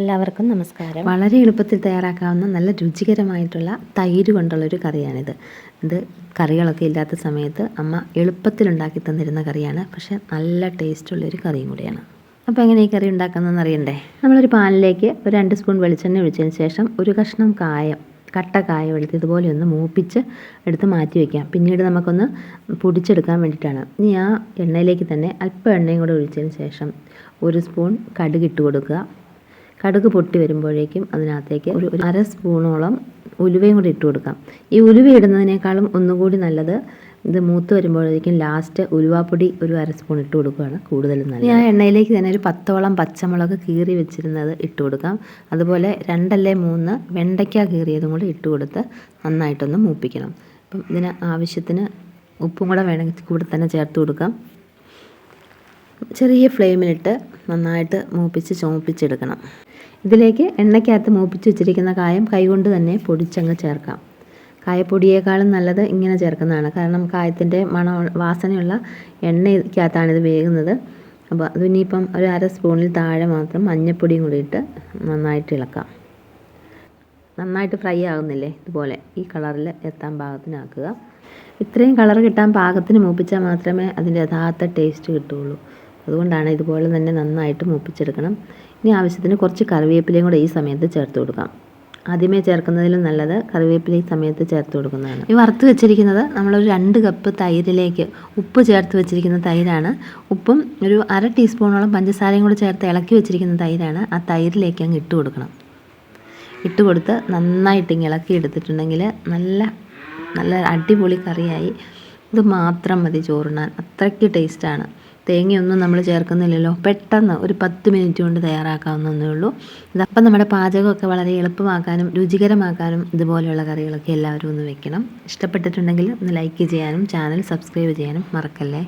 എല്ലാവർക്കും നമസ്കാരം. വളരെ എളുപ്പത്തിൽ തയ്യാറാക്കാവുന്ന നല്ല രുചികരമായിട്ടുള്ള തൈര് കൊണ്ടുള്ളൊരു കറിയാണിത്. ഇത് കറികളൊക്കെ ഇല്ലാത്ത സമയത്ത് അമ്മ എളുപ്പത്തിൽ ഉണ്ടാക്കി തന്നിരുന്ന കറിയാണ്. പക്ഷേ നല്ല ടേസ്റ്റുള്ളൊരു കറിയും കൂടിയാണ്. അപ്പോൾ എങ്ങനെ ഈ കറി ഉണ്ടാക്കുന്നതെന്ന് അറിയണ്ടേ? നമ്മളൊരു പാനിലേക്ക് ഒരു രണ്ട് സ്പൂൺ വെളിച്ചെണ്ണ ഒഴിച്ചതിന് ശേഷം ഒരു കഷ്ണം കായം കട്ട കായം എടുത്ത് ഇതുപോലെ ഒന്ന് മൂപ്പിച്ച് എടുത്ത് മാറ്റി വയ്ക്കാം പിന്നീട് നമുക്കൊന്ന് പൊടിച്ചെടുക്കാൻ വേണ്ടിയിട്ടാണ്. ഇനി ആ എണ്ണയിലേക്ക് തന്നെ അല്പം എണ്ണയും കൂടെ ഒഴിച്ചതിന് ശേഷം ഒരു സ്പൂൺ കടുക് ഇട്ട് കൊടുക്കുക. കടുക് പൊട്ടി വരുമ്പോഴേക്കും അതിനകത്തേക്ക് ഒരു അര സ്പൂണോളം ഉലുവയും കൂടി ഇട്ട് കൊടുക്കാം. ഈ ഉലുവ ഇടുന്നതിനേക്കാളും ഒന്നുകൂടി നല്ലത് ഇത് മൂത്ത് വരുമ്പോഴേക്കും ലാസ്റ്റ് ഉലുവാപ്പൊടി ഒരു അര സ്പൂൺ ഇട്ട് കൊടുക്കുകയാണ് കൂടുതൽ നല്ലത്. ഞാൻ എണ്ണയിലേക്ക് തന്നെ ഒരു പത്തോളം പച്ചമുളക് കീറി വെച്ചിരുന്നത് ഇട്ട് കൊടുക്കാം. അതുപോലെ രണ്ടല്ലേ മൂന്ന് വെണ്ടയ്ക്ക കീറിയതും കൂടി ഇട്ട് കൊടുത്ത് നന്നായിട്ടൊന്ന് മൂപ്പിക്കണം. അപ്പം ഇതിന് ആവശ്യത്തിന് ഉപ്പും കൂടെ വേണമെങ്കിൽ കൂടെ തന്നെ ചേർത്ത് കൊടുക്കാം. ചെറിയ ഫ്ലെയിമിലിട്ട് നന്നായിട്ട് മൂപ്പിച്ച് ചുമപ്പിച്ചെടുക്കണം. ഇതിലേക്ക് എണ്ണയ്ക്കകത്ത് മൂപ്പിച്ച് വെച്ചിരിക്കുന്ന കായം കൈകൊണ്ട് തന്നെ പൊടിച്ചങ്ങ് ചേർക്കാം. കായപ്പൊടിയേക്കാളും നല്ലത് ഇങ്ങനെ ചേർക്കുന്നതാണ്. കാരണം കായത്തിന്റെ മണ വാസനയുള്ള എണ്ണയ്ക്കകത്താണ് ഇത് വേകുന്നത്. അപ്പോൾ അത് ഇനിയിപ്പം ഒരു അര സ്പൂണിൽ താഴെ മാത്രം മഞ്ഞൾപ്പൊടിയും കൂടി ഇട്ട് നന്നായിട്ട് ഇളക്കാം. നന്നായിട്ട് ഫ്രൈ ആകുന്നില്ലേ ഇതുപോലെ ഈ കളറിൽ എത്താൻ പാകത്തിനാക്കുക. ഇത്രയും കളർ കിട്ടാൻ പാകത്തിന് മൂപ്പിച്ചാൽ മാത്രമേ അതിന്റെ യഥാർത്ഥ ടേസ്റ്റ് കിട്ടുകയുള്ളൂ. അതുകൊണ്ടാണ് ഇതുപോലെ തന്നെ നന്നായിട്ട് മൂപ്പിച്ചെടുക്കണം. ഇനി ആവശ്യത്തിന് കുറച്ച് കറിവേപ്പിലയും കൂടെ ഈ സമയത്ത് ചേർത്ത് കൊടുക്കാം. ആദ്യമേ ചേർക്കുന്നതിലും നല്ലത് കറിവേപ്പില ഈ സമയത്ത് ചേർത്ത് കൊടുക്കുന്നതാണ്. ഈ വറുത്ത് വെച്ചിരിക്കുന്നത് നമ്മളൊരു രണ്ട് കപ്പ് തൈരിലേക്ക് ഉപ്പ് ചേർത്ത് വെച്ചിരിക്കുന്ന തൈരാണ്. ഉപ്പും ഒരു അര ടീസ്പൂണോളം പഞ്ചസാരയും കൂടെ ചേർത്ത് ഇളക്കി വെച്ചിരിക്കുന്ന തൈരാണ്. ആ തൈരിലേക്ക് അങ്ങ് ഇട്ട് കൊടുക്കണം. ഇട്ട് കൊടുത്ത് നന്നായിട്ട് ഇങ്ങ് ഇളക്കി എടുത്തിട്ടുണ്ടെങ്കിൽ നല്ല നല്ല അടിപൊളി കറിയായി. ഇത് മാത്രം മതി ചോറുണ്ണാൻ. അത്രയ്ക്ക് ടേസ്റ്റാണ് തേങ്ങയൊന്നും നമ്മൾ ചേർക്കുന്നില്ലല്ലോ. പെട്ടെന്ന് ഒരു പത്ത് മിനിറ്റ് കൊണ്ട് തയ്യാറാക്കാവുന്നതേ ഉള്ളൂ. ഇതപ്പം നമ്മുടെ പാചകമൊക്കെ വളരെ എളുപ്പമാക്കാനും രുചികരമാക്കാനും ഇതുപോലെയുള്ള കറികളൊക്കെ എല്ലാവരും ഒന്ന് വെക്കണം. ഇഷ്ടപ്പെട്ടിട്ടുണ്ടെങ്കിൽ ഒന്ന് ലൈക്ക് ചെയ്യാനും ചാനൽ സബ്സ്ക്രൈബ് ചെയ്യാനും മറക്കല്ലേ?